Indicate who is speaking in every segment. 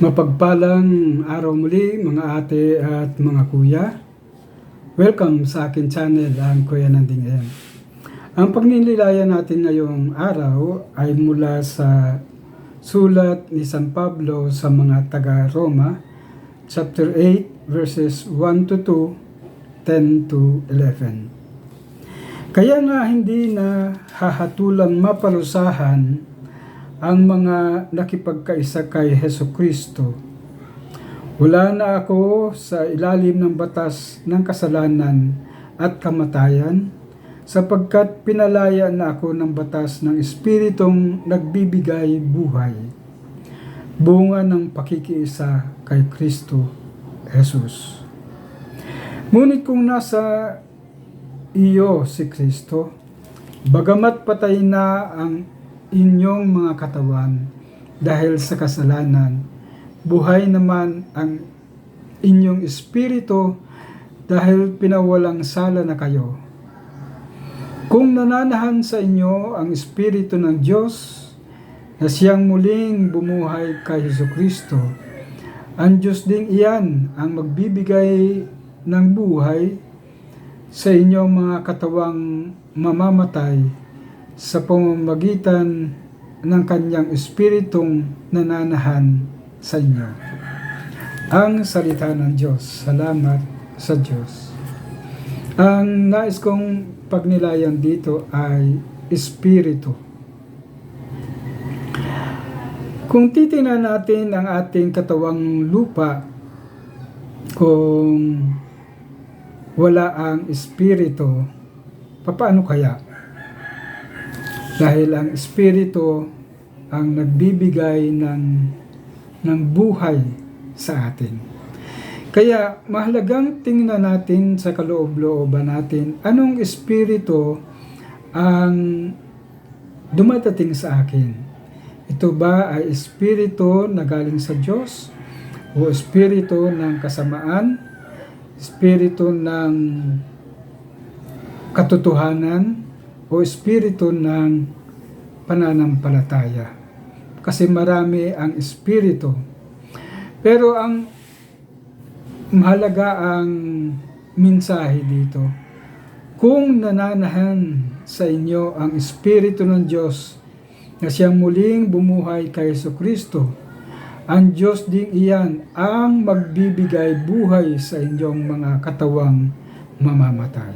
Speaker 1: Mapagpalang araw muli mga ate at mga kuya. Welcome sa akin channel, ang Kuya Nanding M. Ang pagninilayan natin ngayong araw ay mula sa sulat ni San Pablo sa mga taga-Roma, chapter 8, verses 1 to 2, 10 to 11. Kaya nga hindi na hahatulang mapalusahan ang mga nakipagkaisa kay Heso Kristo. Wala na ako sa ilalim ng batas ng kasalanan at kamatayan sapagkat pinalaya na ako ng batas ng Espiritong nagbibigay buhay. Bunga ng pakikiisa kay Kristo Jesus. Ngunit kung nasa iyo si Kristo, bagamat patay na ang inyong mga katawan dahil sa kasalanan. Buhay naman ang inyong espiritu dahil pinawalang sala na kayo. Kung nananahan sa inyo ang espiritu ng Diyos na siyang muling bumuhay kay Heso Kristo, ang Diyos ding iyan ang magbibigay ng buhay sa inyong mga katawang mamamatay sa pamamagitan ng kanyang espiritong nananahan sa inyo. Ang salita ng Diyos. Salamat sa Diyos. Ang nais kong pagnilayan dito ay espiritu. Kung titingnan natin ang ating katawang lupa, kung wala ang espiritu, paano kaya? Dahil ang Espiritu ang nagbibigay ng, ng buhay sa atin. Kaya mahalagang tingnan natin sa kaloob-looban natin anong Espiritu ang dumatating sa akin. Ito ba ay Espiritu na galing sa Diyos o Espiritu ng kasamaan, Espiritu ng katotohanan, o espiritu ng pananampalataya. Kasi marami ang espiritu. Pero ang mahalaga ang mensahe dito. Kung nananahan sa inyo ang espiritu ng Diyos na siyang muling bumuhay kay Yeso Kristo, ang Diyos din iyan ang magbibigay buhay sa inyong mga katawang mamamatay.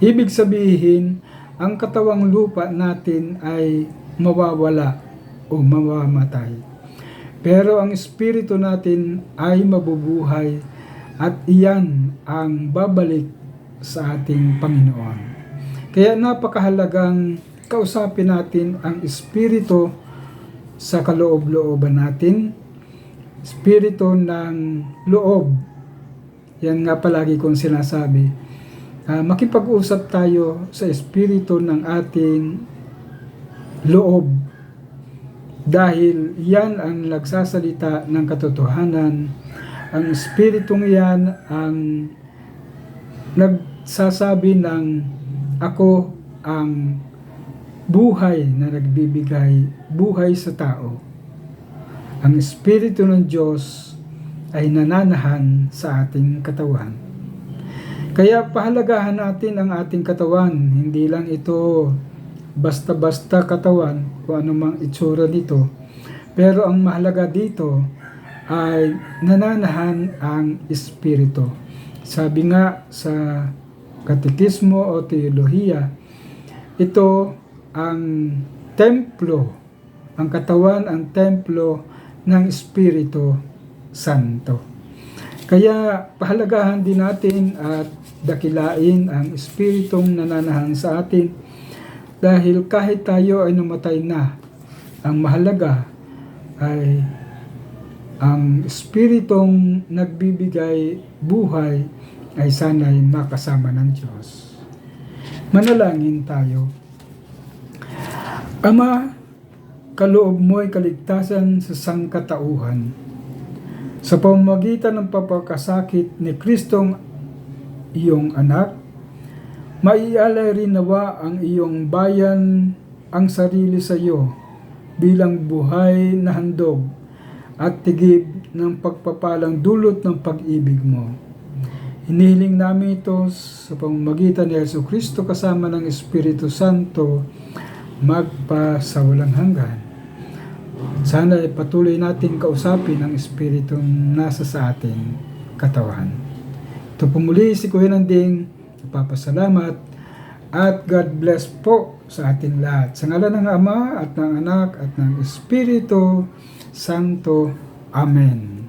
Speaker 1: Ibig sabihin, ang katawang lupa natin ay mawawala o mamamatay. Pero ang espiritu natin ay mabubuhay at iyan ang babalik sa ating Panginoon. Kaya napakahalagang kausapin natin ang espiritu sa kaloob-looban natin, espiritu ng loob. Yan nga palagi kong sinasabi uh, makipag-usap tayo sa espiritu ng ating loob. Dahil yan ang nagsasalita ng katotohanan. Ang espiritong yan ang nagsasabi ng ako ang buhay na nagbibigay buhay sa tao. Ang espiritu ng Diyos ay nananahan sa ating katawan kaya pahalagahan natin ang ating katawan. Hindi lang ito basta-basta katawan kung anumang itsura nito. Pero ang mahalaga dito ay nananahan ang espiritu. Sabi nga sa katikismo o teolohiya, ito ang templo, ang katawan ang templo ng Espiritu Santo. Kaya pahalagahan din natin at dakilain ang espiritong nananahan sa atin dahil kahit tayo ay namatay na, ang mahalaga ay ang espiritong nagbibigay buhay ay sana'y makasama ng Diyos. Manalangin tayo. Ama, kaloob mo ay kaligtasan sa sangkatauhan. Sa pamamagitan ng papakasakit ni Kristong iyong anak. Maialay rin nawa ang iyong bayan ang sarili sa iyo bilang buhay na handog at tigib ng pagpapalang dulot ng pag-ibig mo. Hinihiling namin ito sa pamamagitan ni Yesu Kristo kasama ng Espiritu Santo magpa sa walang hanggan. Sana ay patuloy natin kausapin ang Espiritong nasa sa ating katawan. Ito po muli si Kuya Nanding, nagpapasalamat at God bless po sa ating lahat. Sa ngalan ng Ama at ng Anak at ng Espiritu Santo. Amen.